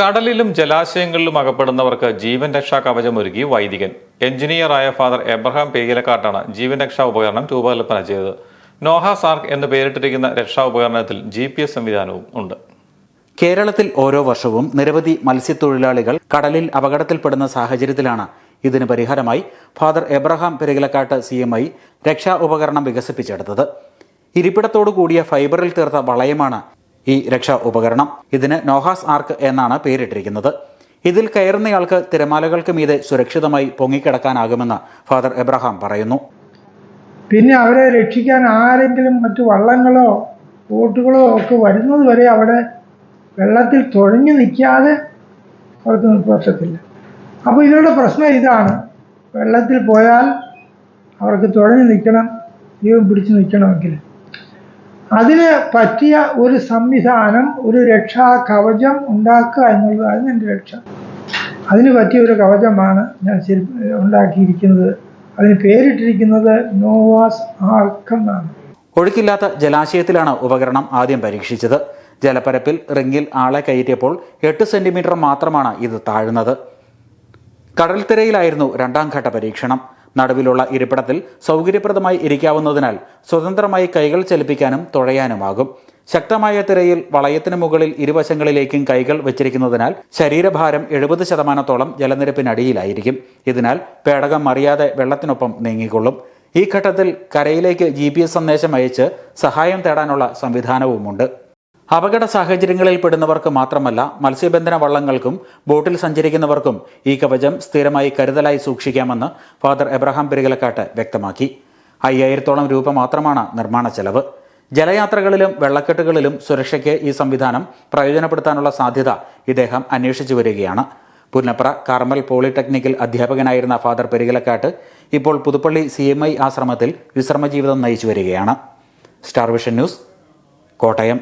കടലിലും ജലാശയങ്ങളിലും അകപ്പെടുന്നവർക്ക് ജീവൻ രക്ഷാ കവചം ഒരുക്കി വൈദികൻ. എഞ്ചിനീയറായ ഫാദർ എബ്രഹാം പേയിലക്കാട്ടാണ് ജീവൻ രക്ഷാ ഉപകരണം രൂപകൽപ്പന ചെയ്തത്. നോഹ സാർക്ക് എന്ന് പേരിട്ടിരിക്കുന്ന രക്ഷാ ഉപകരണത്തിൽ ജി പി എസ് സംവിധാനവും ഉണ്ട്. കേരളത്തിൽ ഓരോ വർഷവും നിരവധി മത്സ്യത്തൊഴിലാളികൾ കടലിൽ അപകടത്തിൽപ്പെടുന്ന സാഹചര്യത്തിലാണ് ഇതിന് പരിഹാരമായി father Abraham Perukilakkattu C M I രക്ഷാ ഉപകരണം വികസിപ്പിച്ചെടുത്തത്. ഇരിപ്പിടത്തോടു കൂടിയ ഫൈബറിൽ തീർത്ത വളയമാണ് ഈ രക്ഷാ ഉപകരണം. ഇതിന് നോഹാസ് ആർക്ക് എന്നാണ് പേരിട്ടിരിക്കുന്നത്. ഇതിൽ കയറുന്നയാൾക്ക് തിരമാലകൾക്ക് മീതെ സുരക്ഷിതമായി പൊങ്ങിക്കിടക്കാനാകുമെന്ന് ഫാദർ എബ്രഹാം പറയുന്നു. പിന്നെ അവരെ രക്ഷിക്കാൻ ആരെങ്കിലും മറ്റു വള്ളങ്ങളോ ബോട്ടുകളോ ഒക്കെ വരുന്നത് വരെ അവിടെ വെള്ളത്തിൽ തുഴഞ്ഞു നിൽക്കാതെ അവർക്ക് പറ്റത്തില്ല അപ്പോൾ ഇവരുടെ പ്രശ്നം ഇതാണ്. വെള്ളത്തിൽ പോയാൽ അവർക്ക് തുഴഞ്ഞു നിൽക്കണം ജീവൻ പിടിച്ചു നിൽക്കണമെങ്കിൽ. അതിന് പറ്റിയ ഒരു സംവിധാനം ഒരു രക്ഷാ കവചം ഉണ്ടാക്കുക എന്നുള്ളതാണ് എന്റെ രക്ഷ അതിന് പറ്റിയ ഒരു കവചമാണ് ഞാൻ ശരി ഉണ്ടാക്കിയിരിക്കുന്നത്. അതിന് പേരിട്ടിരിക്കുന്നത് നോവാസ് ആർക്ക് എന്നാണ്. ഒഴുക്കില്ലാത്ത ജലാശയത്തിലാണ് ഉപകരണം ആദ്യം പരീക്ഷിച്ചത്. ജലപ്പരപ്പിൽ റിങ്ങിൽ ആളെ കയറ്റിയപ്പോൾ എട്ട് സെന്റിമീറ്റർ മാത്രമാണ് ഇത് താഴുന്നത്. കടൽത്തിരയിലായിരുന്നു രണ്ടാം ഘട്ട പരീക്ഷണം. നടുവിലുള്ള ഇരിപ്പിടത്തിൽ സൗകര്യപ്രദമായി ഇരിക്കാവുന്നതിനാൽ സ്വതന്ത്രമായി കൈകൾ ചലിപ്പിക്കാനും തുഴയാനുമാകും. ശക്തമായ തിരയിൽ വളയത്തിന് മുകളിൽ ഇരുവശങ്ങളിലേക്കും കൈകൾ വെച്ചിരിക്കുന്നതിനാൽ ശരീരഭാരം എഴുപത് ശതമാനത്തോളം ജലനിരപ്പിനടിയിലായിരിക്കും ഇതിനാൽ പേടകം അറിയാതെ വെള്ളത്തിനൊപ്പം നീങ്ങിക്കൊള്ളും. ഈ ഘട്ടത്തിൽ കരയിലേക്ക് ജി സന്ദേശം അയച്ച് സഹായം തേടാനുള്ള സംവിധാനവുമുണ്ട്. അപകട സാഹചര്യങ്ങളിൽ പെടുന്നവർക്ക് മാത്രമല്ല മത്സ്യബന്ധന വള്ളങ്ങൾക്കും ബോട്ടിൽ സഞ്ചരിക്കുന്നവർക്കും ഈ കവചം സ്ഥിരമായി കരുതലായി സൂക്ഷിക്കാമെന്ന് ഫാദർ എബ്രഹാം പെരുകലക്കാട്ട് വ്യക്തമാക്കി. അയ്യായിരത്തോളം രൂപ മാത്രമാണ് നിർമ്മാണ ചെലവ്. ജലയാത്രകളിലും വെള്ളക്കെട്ടുകളിലും സുരക്ഷയ്ക്ക് ഈ സംവിധാനം പ്രയോജനപ്പെടുത്താനുള്ള സാധ്യത ഇദ്ദേഹം അന്വേഷിച്ചു വരികയാണ്. പുന്നപ്ര കാർമൽ പോളിടെക്നിക്കിൽ അധ്യാപകനായിരുന്ന ഫാദർ പെരുകലക്കാട്ട് ഇപ്പോൾ പുതുപ്പള്ളി സി എം ഐ ആശ്രമത്തിൽ വിശ്രമജീവിതം നയിച്ചു വരികയാണ്. Star vision news Kottayam.